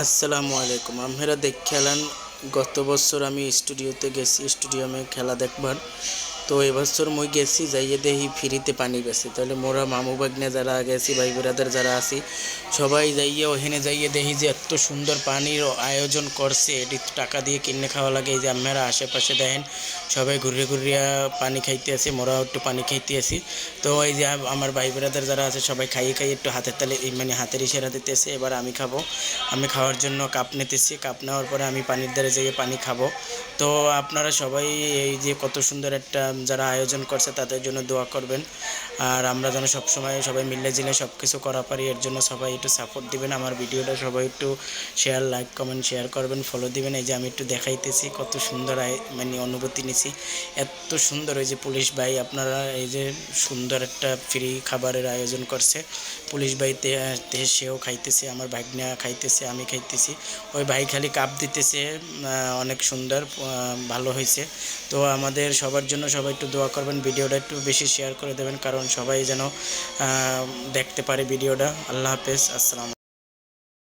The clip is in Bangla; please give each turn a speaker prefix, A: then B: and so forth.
A: আসসালামু আলাইকুম। আপনারা দেখ খেলান গত বছর আমি স্টুডিওতে গেছি স্টুডিয়ামে খেলা দেখবার। তো এবছর মই গেছি, যাইয়ে দেখি ফ্রিতে পানি বেছে। তাহলে মোরা মামু বাগনে যারা গেছি, ভাই বোরাদের যারা আছি, সবাই যাইয়ে ওখানে যাইয়ে দেখি যে এত সুন্দর পানির আয়োজন করছে। এটি টাকা দিয়ে কিনে খাওয়া লাগে, এই যে আপনারা আশেপাশে দেখেন, সবাই ঘুরে ঘুরিয়া পানি খাইতে আসি, মোরাও একটু পানি খাইতে আসি। তো এই যে আমার ভাই বোরাদের যারা আছে, সবাই খাইয়ে খাইয়ে একটু হাতের তালে মানে হাতের ইশারা দিতেছে, এবার আমি খাব। আমি খাওয়ার জন্য কাপ নিতেছি, কাপ নেওয়ার পরে আমি পানির ধারে যাইয়ে পানি খাব। তো আপনারা সবাই এই যে কত সুন্দর একটা যারা আয়োজন করছে তাদের জন্য দোয়া করবেন। আর আমরা যেন সবসময় সবাই মিলে জিলে সব কিছু করা পারি, এর জন্য সবাই একটু সাপোর্ট দিবেন। আমার ভিডিওটা সবাই একটু শেয়ার লাইক কমেন্ট শেয়ার করবেন ফলো দিবেন। এই যে আমি একটু দেখাইতেছি কত সুন্দর মানে অনুভূতি নিছি। এত সুন্দর এই যে পুলিশ ভাই, আপনারা এই যে সুন্দর একটা ফ্রি খাবারের আয়োজন করছে। পুলিশ ভাই সেও খাইতেছে, আমার ভাগ্না খাইতেছে, আমি খাইতেছি। ওই ভাই খালি কাপ দিতেছে অনেক সুন্দর ভালো হয়েছে তো আমাদের সবার জন্য সবাই একটু দোয়া করবেন, ভিডিওটা একটু বেশি শেয়ার করে দেবেন, কারণ সবাই যেন দেখতে পারে ভিডিওটা। আল্লাহ হাফেজ, আসসালাম